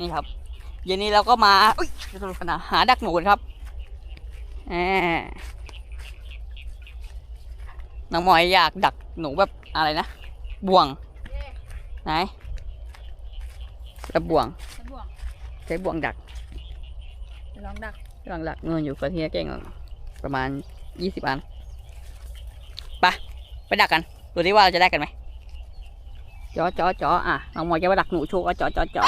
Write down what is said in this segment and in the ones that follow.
นี่ครับ เย็นนี้เราก็มาอุ้ยจะสนุกสนานหาดักหนูกันครับแหมน้องหมอยอยากดักหนูแบบอะไรนะบ่วงไหนแล้วบ่วงฉันบวกใช้บ่วงดักจะลองดักกำลังดักเงินอยู่กับที่เก่งประมาณยี่สิบอันไปไปดักกันดูดิว่าเราจะได้กันไหม จอจอจออะน้องหมอยจะมาดักหนูโชว์ก็จอจอจอ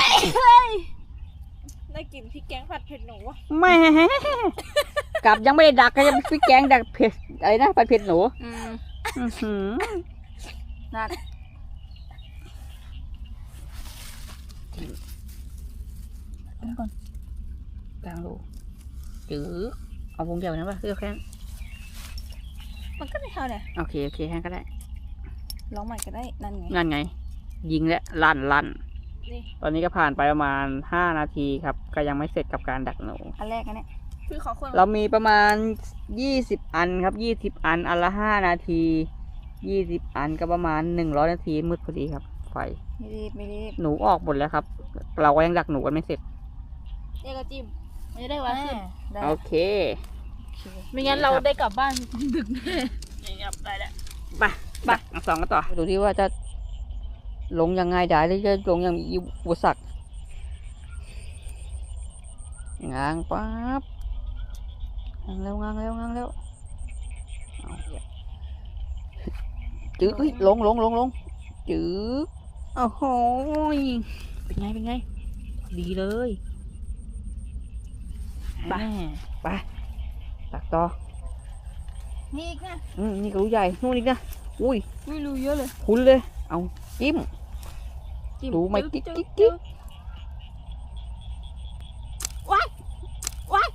ได้กลิ่นพริกแกงผัดเผ็ดหนูวะแม่กลับยังไม่ได้ดักก็ยังพี่แกงดักเผ็ดอะไรนะผัดเผ็ดหนูอืมอื้อหือนั่นก่อนกลางรูจื้อเอาวงเดียวนะป่ะเลือกแค่นั้นมันก็ไม่เท่าเนี่ยโอเคโอเคแค่นั้นก็ได้ลองใหม่ก็ได้นั่นไงนั่นไง ยิงและลั่นลั่นนี่ตอนนี้ก็ผ่านไปประมาณห้านาทีครับ ก็ยังไม่เสร็จกับการดักหนู อันแรกอันเนี้ยคือขอคนเรามีประมาณยี่สิบอันครับยี่สิบอันอันละห้านาทียี่สิบอันก็ประมาณหนึ่งร้อยนาทีมืดพอดีครับ ไฟไม่รีบไม่รีบหนูออกหมดแล้วครับ เราก็ยังดักหนูกันไม่เสร็จเรียกก็จิ้มมันจะได้วันขึ้นได้โอเคไม่งั้นเราได้กลับบ้านดึกแน่นี่ครับได้แล้วไปไปเอาสองกันต่อดูที่ว่าจะ ลงยังไงได้หรือจะลงยังมีอุปสรรคง้างปั๊บง้างเร็วง้างเร็วง้างเร็วเอาเหี้ยจื้อเฮ้ยลงลงลงลงจื้อโอ้โหยเป็นไงเป็นไง ดีเลยไปไปตักต่อนี่อีกนะ อืมนี่ก็รู้ใหญ่นู่นอีกนะ อุ้ยไม่รู้เยอะเลย คุ้นเลย เอาจิ้ม จิ้มรู้ไหมจึ๊กิ๊กกิ๊กกิ๊กว้ายว้าย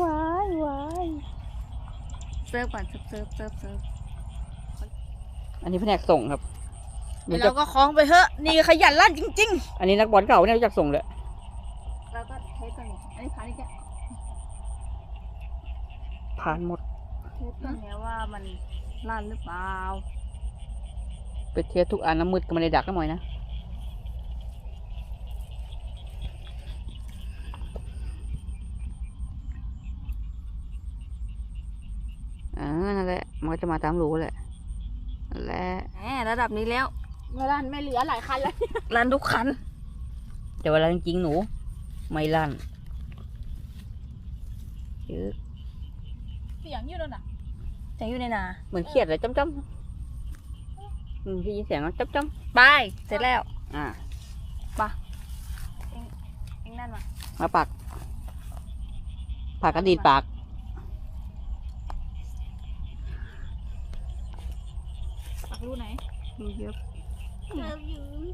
ว้ายว้ายเซิร์ฟก่อนเซิร์ฟเซิร์ฟเซิร์ฟเซิร์ฟอันนี้แผนกส่งครับเดี๋ยวเราก็คล้องไปเถอะ นี่ขยันลั่นจริง อันนี้นักบอลเก่าเนี่ยรู้จักส่งเลยๆ เราก็เทสตัวนี้อันนี้ขานี่แกผ่านหมด เทสตัวเนี้ยว่ามันลั่นหรือเปล่าไปเทสทุกอันน้ำมืดก็ไม่ได้ดักก็หน่อยนะอ่านั่นแหละมันก็จะมาตามรูแหละนั่นแหละแหมระดับนี้แล้วไม่ลั่นไม่เหลือหลายคันแล้วลั่นทุกคัน แต่เวลาจริงๆหนู ไม่ลั่นจืดเสียงอยู่นั่นน่ะ เสียงอยู่ในนาเหมือนเครียดเลยจ้ำจ้ำอืมพี่ยินเสียงแล้วจ้ำจ้ไปเสร็จแล้วำอ่า เองนั่นมามาปักปักกระดีดปากปักรูไหนดูเยอะ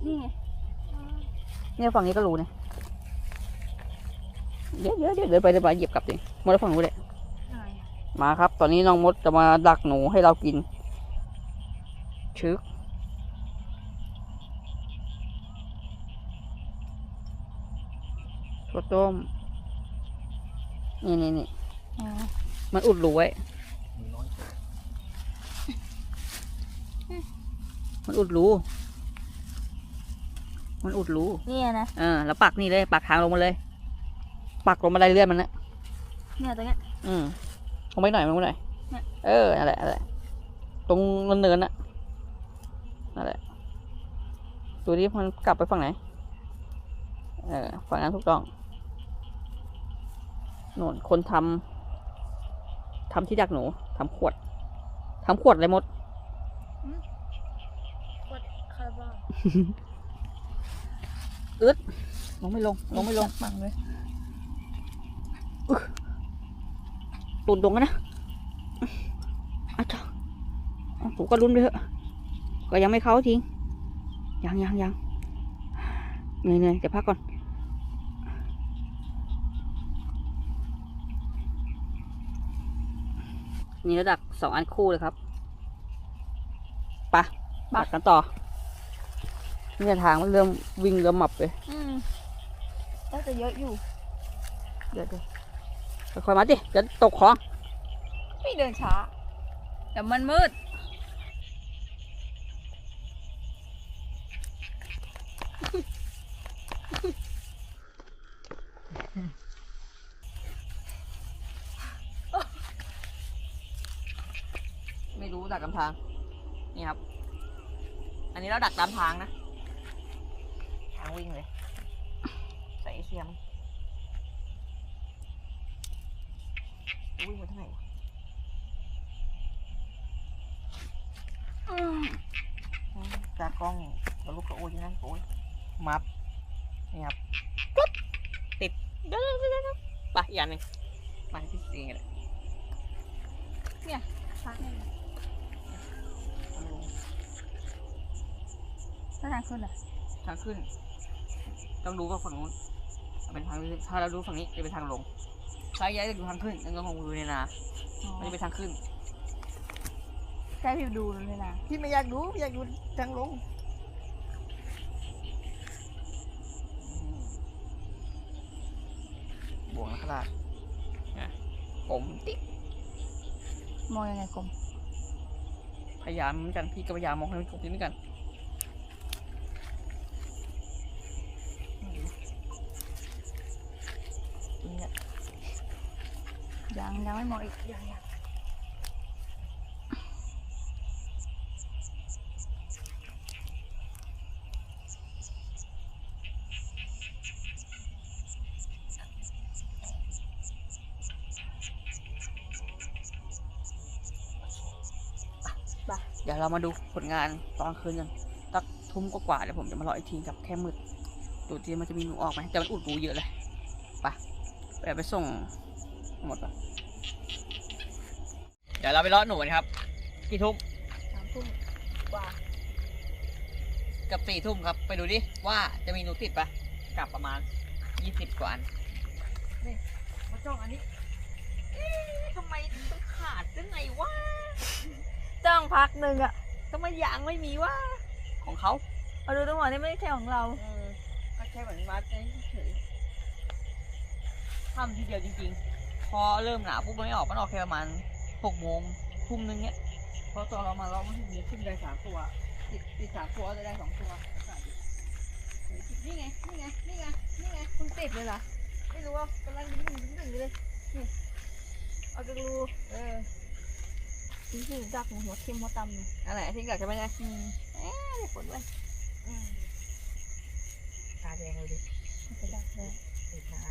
นี่ไงเนี่ยฝั่งนี้ก็รู้เนี่ยเดี๋ยวเดี๋ยวเดี๋ยวเดินไปเดินไปเหยียบกลับเองมดฝั่งนู้นเลยอะไรอะ มาครับ ตอนนี้น้องมดจะมาดักหนูให้เรากิน ชึกถั่วต้ม นี่นี่นี่อ๋อมันอุดรูไว้ มันอุดรู มันอุดรูเนี่ยนะ เออ แล้วปักนี่เลย ปักทางลงมาเลย ปักลงมาได้เลื่อนมันนะเนี่ยตรงเนี้ย อืม ลงไปหน่อยลงไปหน่อยเนี่ยเออนั่นแหละนั่นแหละ ตรงเนินๆน่ะนั่นแหละ ดูดิมันกลับไปฝั่งไหน เออ ฝั่งนั้นถูกต้องโน่นคนทำทำที่ดักหนูทำขวดทำขวดอะไรหมดกดคาร์บอนลงไม่ลง ลงไม่ลงฟังเลย ตุนตรงกันนะอาจ้าถูกก็ลุ้นไปเถอะก็ยังไม่เข้าทิ้งยังยังยังเหนื่อยเหนื่อยเดี๋ยวพักก่อน นี่ระดับสองอันคู่เลยครับไปะปักกันต่อเนี่ยทางมันเริ่มวิ่งเริ่มหมับเลย อืมน่าจะเยอะอยู่ เดี๋ยวเดี๋ยว ค่อยมาดิจะตกของไม่เดินช้าแต่มันมืด ไม่รู้ดักกำทาง นี่ครับ อันนี้เราดักตามทางนะ ล้องแล้วลูกกระโอ้ยนั่นโอ้ยมับนี่ครับปุ๊บติดเดี๋ยวเดี๋ยวเดี๋ยวเดี๋ยวไปอีกอันหนึ่งมาที่สี่เลยพักหนึ่งเอาลงถ้าทางขึ้นอะทางขึ้น ต้องดูว่าฝั่งนู้นเป็นทางถ้าเราดูฝั่งนี้จะเป็นทางลงถ้าย้ายจะดูทางขึ้นนั่นก็คงดูในนาไม่ได้เป็นทางขึ้นใกล้พี่ดูเลยนะพี่ไม่อยากดูพี่อยากดูทางลงบวงนักขลาดนะผมติ๊ก มองยังไงกลมพยายามเหมือนกันพี่ก็พยายามมองให้มันกลมเหมือนกันเนี่ยยังยังไม่มองอีกยังยัง เดี๋ยวเรามาดูผลงานตอนคืนกันตักทุ่มกว่าๆเดี๋ยวผมจะมารออีกทีกับแค่มืดดูที่มันจะมีหนูออกไหมแต่มันอุดรูเยอะเลยไปไปเอาไปส่งหมดปะเดี๋ยวเราไปรอหนูกันครับกี่ทุ่มสามทุ่มกว่าเกับสี่ทุ่มครับ ไปดูดิว่าจะมีหนูติดปะกลับประมาณยี่สิบกว่าอันนี่มาจ้องอันนี้เอ๊ะทำไมมันขาดได้ไงวะ จ้องพักหนึ่งอะทำไมยางไม่มีวะของเขาเอาดูตรงหัวนี่ไม่ใช่ของเราเออก็แค่เหมือนวัดเฉยๆทำทีเดียวจริงๆ พอเริ่มหนาวปุ๊บมันไม่ออกมันออกแค่ประมาณหกโมงทุ่มนึงเนี้ยพอตอนเรามาเรามันถึงจะขึ้นได้สามตัวติดติดสามตัวจะได้สองตัวนี่ไงนี่ไงนี่ไงนี่ไงคุณติดเลยเหรอไม่รู้ว่ากำลังดึงดึงดึงเลยนี่เอาจะรูเออ จริงๆดักหัวเค็มหัวตำเลยอันไหนที่กัดจะไม่ได้อืมเอ๊ะได้ผลด้วยตาแดงเลยดิไปดักเลยติดตา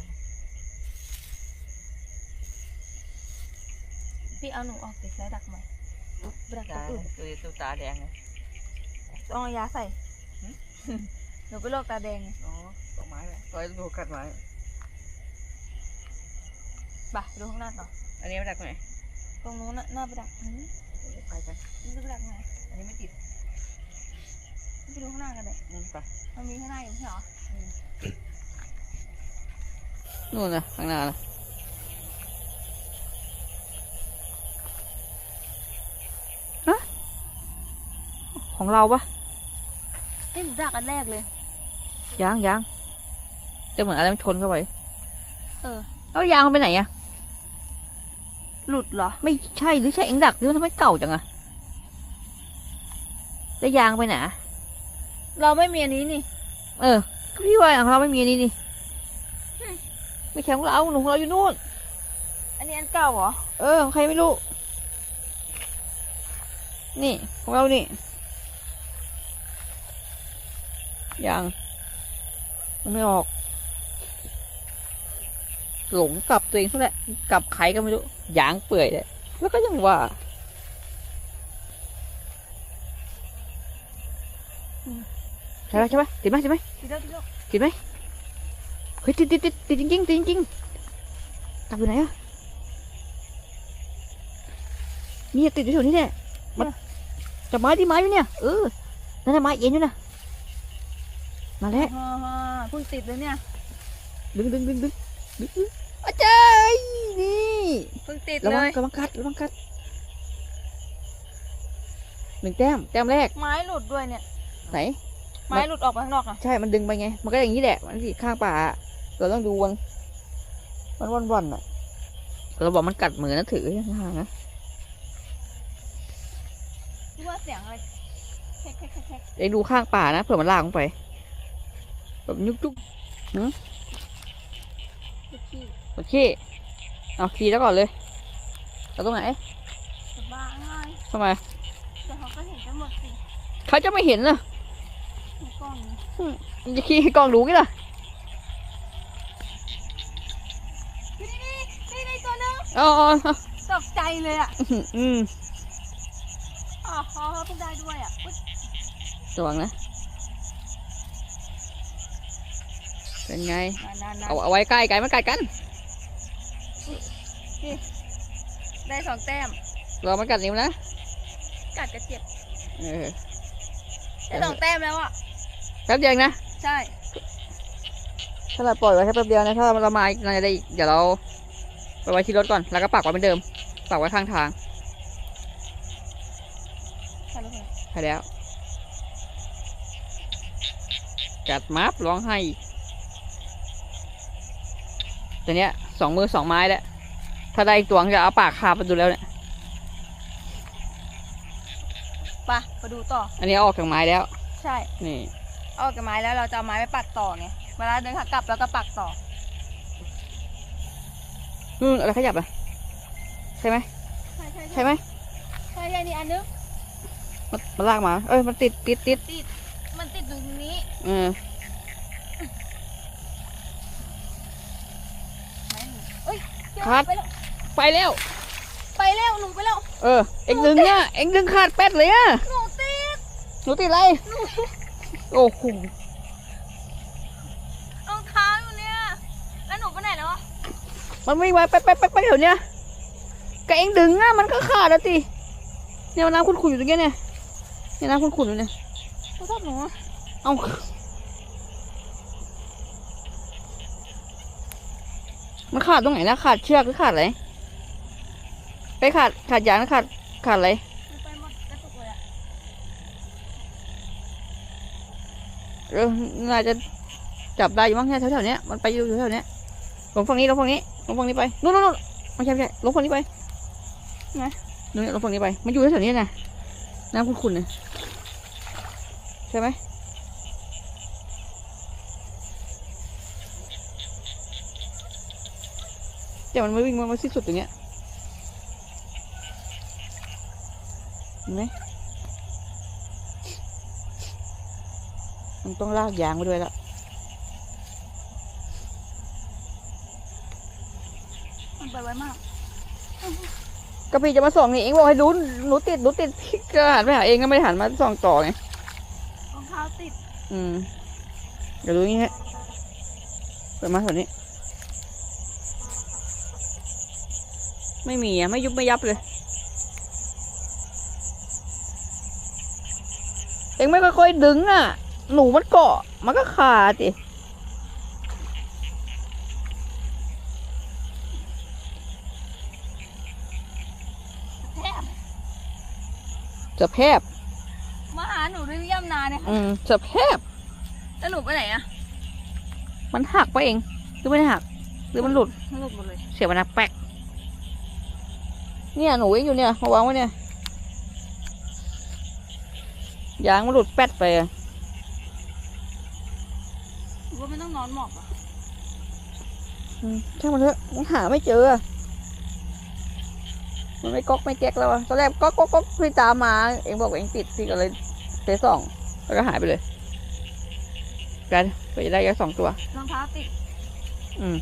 พี่เอาหนูออกติดแล้วดักใหม่ดักตาตัวอื่นตัวตัวตาแดงเลยต้องเอายาใส่หนูไปโรคตาแดงไงอ๋อตกไม้เลยตัวดูกัดไม้ไปดูข้างหน้าต่ออันนี้มาจากไหน ตรงนู้นน่ะหน้าไปดักนี้ไปกันนี่ไปดักไหนอันนี้ไม่ติดไปดูข้างหน้ากันเลยอืมไปมันมีข้างหน้าอยู่ไม่ใช่เหรอนู่นนะข้างหน้านะฮะของเราปะนี่หนูดักอันแรกเลยยังยังจะเหมือนอะไรมันชนเข้าไป เออเอายางมันไปไหนอะ หลุดเหรอ ไม่ใช่หรือใช่เอ็งดักหรือมันทำไมเก่าจังอะแล้วยางไปไหนอะเราไม่มีอันนี้นี่ เออก็พี่ว่าของเราไม่มีอันนี่นี่ไม่ใช่ของเราหนูของเราอยู่นู่น อันนี้อันเก่าเหรอ เออของใครไม่รู้ นี่ของเรานี่ยางมันไม่ออก หลงกลับตัวเองซะแหละกลับใครก็ไม่รู้ ยางเปื่อยเลยแล้วก็ยังว่าใช่ไหมใช่ไหมติดไหมติดไหมทีเดียวทีเดียวติดไหมเฮ้ยติดติดติดติดจริงๆติดจริงๆกลับอยู่ไหนอะเนี่ยติดอยู่แถวนี้แหละมันจับไม้ที่ไม้อยู่เนี่ยเออนั่นน่ะไม้เอ็นอยู่นะมาแล้วฮ่าฮ่าเพิ่งติดเลยเนี่ยดึงดึงดึงดึงดึงดึงอาจารย์นี่ เพิ่งติดระเลวังย ระวังกัดระวังกัดหนึ่งแต้มแต้มแรกไม้หลุดด้วยเนี่ย ไหน ไม้หลุดออกไปข้างนอกอะ ใช่มันดึงไปไง มันก็อย่างนี้แหละ มันสิข้างป่าอะเราต้องดูวันมันวันวันๆอะเราบอกมันกัดมือนะถือห่างๆนะคิดว่าเสียงอะไรแคกแคกแคกแคกเดี๋ยวดูข้างป่านะเผื่อมันลากลงไป แบบยุกยุกขี้โอเค เอาขี่แล้วก่อนเลยเอาตรงไหนสบายทำไมแต่เขาก็เห็นกันหมดสิเขาจะไม่เห็นนะในกล้องนี้มันจะขี้ให้กล้องดูกี่ล่ะนี่นี่นี่นี่ตัวนึงอ๋ออ๋ออ๋อตกใจเลยอะอืมอ๋อเขาเพิ่งได้ด้วยอะอุ๊ยระวังนะเป็นไงนานๆเอาเอาไว้ใกล้กันไม่ใกล้กัน ๆได้สองแต้มเรามันกัดนิ้วนะ กัดกระเจ็บเออได้สองแต้มแล้วอะแป๊บเดียวเองนะ ใช่ ถ้าเราปล่อยไว้แค่แป๊บเดียวนะ ถ้าเรามาอีกน่าจะได้อีก เดี๋ยวเราไปไว้ที่รถก่อน แล้วก็ปักไว้เหมือนเดิม ปักไว้ข้างทางใช่แล้วเหรอไปแล้ว กัดมับร้องไห้อีกแต่เนี้ย สองมือสองไม้แล้วถ้าได้อีกตัวจะเอาปากคาบไปดูแล้วเนี่ยไปมาดูต่อ อันนี้เอาออกจากไม้แล้ว ใช่นี่ เอาออกจากไม้แล้วเราจะเอาไม้ไปปักต่อไงเวลาเดินขากลับเราก็ปักต่อนู่นอะไรขยับอะใช่ไหมใช่ใช่ใช่ไหมใช่ใช่นี่อันนึงมันมันลากมา เอ้ยมันติดติดติดติดมันติดอยู่ตรงนี้ เออ ไม้หนูเอ้ยเดี๋ยวครับไปแล้วไปแล้ว ไปแล้วหนูไปแล้ว เออ เอ็งดึงเนี่ย เอ็งดึงขาดแป๊ดเลยอะ หนูติด หนูติดอะไรโอ้โหรองเท้าอยู่เนี่ย แล้วหนูไปไหนแล้วอะมันวิ่งมาแป๊ดแป๊ดแป๊ดแป๊ดแถวเนี้ยก็เอ็งดึงอะมันก็ขาดแล้วสิเนี่ยมันน้ำขุ่นๆอยู่ตรงเนี้ยเนี่ยเนี่ยน้ำขุ่นๆอยู่เนี่ยโทรศัพท์หนูอะเอา มันขาดตรงไหนนะขาดเชือกหรือขาดอะไรไปขาดขาดยางหรือขาดขาดอะไรเลยอะเออน่าจะจับได้อยู่มั้งเนี่ยแถวๆเนี้ยมันไปอยู่แถวๆเนี้ยลงฝั่งนี้ลงฝั่งนี้ลงฝั่งนี้ไปนู่นนู่นไม่ใช่ไม่ใช่ลงฝั่งนี้ไปไงนู่นลงฝั่งนี้ไป มันอยู่แถวๆนี้นะน้ำขุ่นๆเนี่ยใช่ไหม แต่มันไม่วิ่งมันมาสิ้นสุดตรงเนี้ยเห็นไหมมันต้องลากยางไปด้วยละมันไปไวมากก็พี่จะมาส่องนี่เองบอกให้ดูหนูติดหนูติดพี่ก็หันไปหาเองก็ไม่ได้หันมาส่องต่อไงรองเท้าติด อืมเดี๋ยวดูอย่างงี้ฮะเปิดมาส่วนนี้ ไม่มีอะไม่ยุบไม่ยับเลย เองไม่ค่อยๆดึงอะ หนูมันเกาะ มันก็ขาดสิแทบจะแพบมาหาหนูด้วยย่ำนาเนี่ยค่ะอืมจะแพบแล้วหนูไปไหนอะมันหักไปเอง หรือไม่ได้หัก หรือมันหลุด มันหลุดหมดเลย เสียบมันนะแป๊ก เนี่ยหนูเองอยู่เนี่ยมาวางไว้เนี่ยยางมันหลุดแป๊ดไปอะหนูว่าไม่ต้องนอนหมอบอะอืมช่างมันเถอะมันหาไม่เจออะมันไม่ก๊อกไม่แก๊กแล้วอะตอนแรกก๊อกก๊อกก๊อกพี่ตามมา เองบอกว่าเองติดพี่ก็เลยเทสองแล้วก็หายไปเลย กันไปได้แค่สองตัวรองเท้าติดอืม